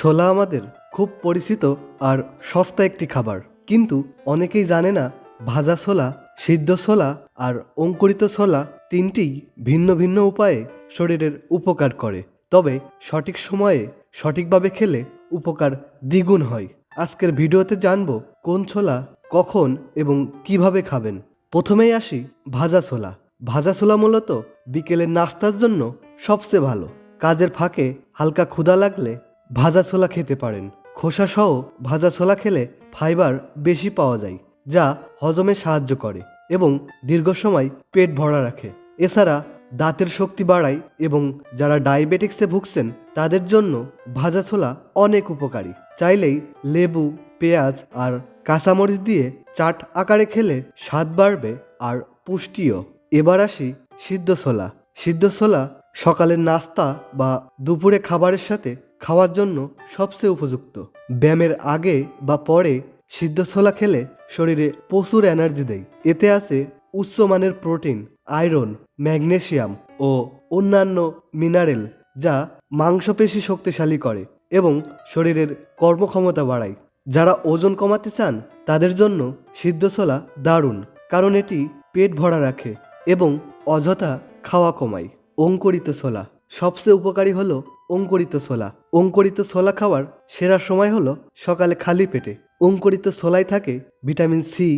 ছোলা আমাদের খুব পরিচিত আর সস্তা একটি খাবার। কিন্তু অনেকেই জানে না, ভাজা ছোলা, সিদ্ধ ছোলা আর অঙ্কুরিত ছোলা তিনটিই ভিন্ন ভিন্ন উপায়ে শরীরের উপকার করে। তবে সঠিক সময়ে সঠিকভাবে খেলে উপকার দ্বিগুণ হয়। আজকের ভিডিওতে জানব কোন ছোলা কখন এবং কীভাবে খাবেন। প্রথমেই আসি ভাজা ছোলা। ভাজা ছোলা মূলত বিকেলের নাস্তার জন্য সবচেয়ে ভালো। কাজের ফাঁকে হালকা ক্ষুধা লাগলে ভাজা ছোলা খেতে পারেন। খোসা সহ ভাজা ছোলা খেলে ফাইবার বেশি পাওয়া যায়, যা হজমে সাহায্য করে এবং দীর্ঘ সময় পেট ভরা রাখে। এছাড়া দাঁতের শক্তি বাড়ায় এবং যারা ডায়াবেটিক্সে ভুগছেন, তাদের জন্য ভাজা ছোলা অনেক উপকারী। চাইলেই লেবু, পেঁয়াজ আর কাঁচামরিচ দিয়ে চাট আকারে খেলে স্বাদ বাড়বে আর পুষ্টিও। এবার আসি সিদ্ধ ছোলা। সিদ্ধ ছোলা সকালের নাস্তা বা দুপুরে খাবারের সাথে খাওয়ার জন্য সবচেয়ে উপযুক্ত। ব্যায়ামের আগে বা পরে সিদ্ধ ছোলা খেলে শরীরে প্রচুর এনার্জি দেয়। এতে আছে উচ্চমানের প্রোটিন, আয়রন ম্যাগনেশিয়াম ও অন্যান্য মিনারেল যা মাংসপেশি শক্তিশালী করে এবং শরীরের কর্মক্ষমতা বাড়ায়। যারা ওজন কমাতে চান, তাদের জন্য সিদ্ধ ছোলা দারুণ, কারণ এটি পেট ভরা রাখে এবং অযথা খাওয়া কমায়। অঙ্কুরিত ছোলা সবচেয়ে উপকারী হলো অঙ্কুরিত ছোলা। অঙ্কুরিত ছোলা খাওয়ার সেরা সময় হলো সকালে খালি পেটে। অঙ্কুরিত ছোলায় থাকে vitamin C,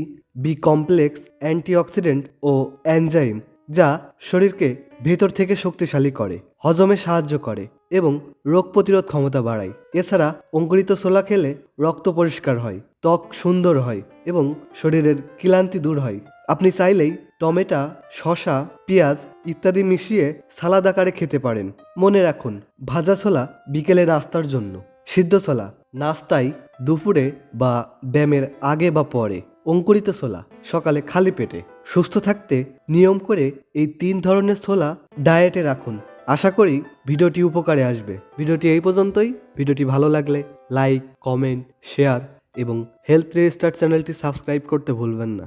B complex, antioxidant ও অ্যানজাইম যা শরীরকে ভেতর থেকে শক্তিশালী করে, হজমে সাহায্য করে এবং রোগ প্রতিরোধ ক্ষমতা বাড়ায়। এছাড়া অঙ্কুরিত ছোলা খেলে রক্ত পরিষ্কার হয়, ত্বক সুন্দর হয় এবং শরীরের ক্লান্তি দূর হয়। আপনি চাইলেই টমেটো, শসা, পেঁয়াজ ইত্যাদি মিশিয়ে সালাদ আকারে খেতে পারেন। মনে রাখুন, ভাজা ছোলা বিকেলে নাস্তার জন্য, সিদ্ধ ছোলা নাস্তায় দুপুরে বা ব্যায়ামের আগে বা পরে, অঙ্কুরিত ছোলা সকালে খালি পেটে, সুস্থ থাকতে নিয়ম করে এই তিন ধরনের ছোলা ডায়েটে রাখুন। আশা করি ভিডিওটি উপকারে আসবে। ভিডিওটি এই পর্যন্তই। ভিডিওটি ভালো লাগলে লাইক, কমেন্ট, শেয়ার এবং হেলথ রেজিস্টার চ্যানেলটি সাবস্ক্রাইব করতে ভুলবেন না।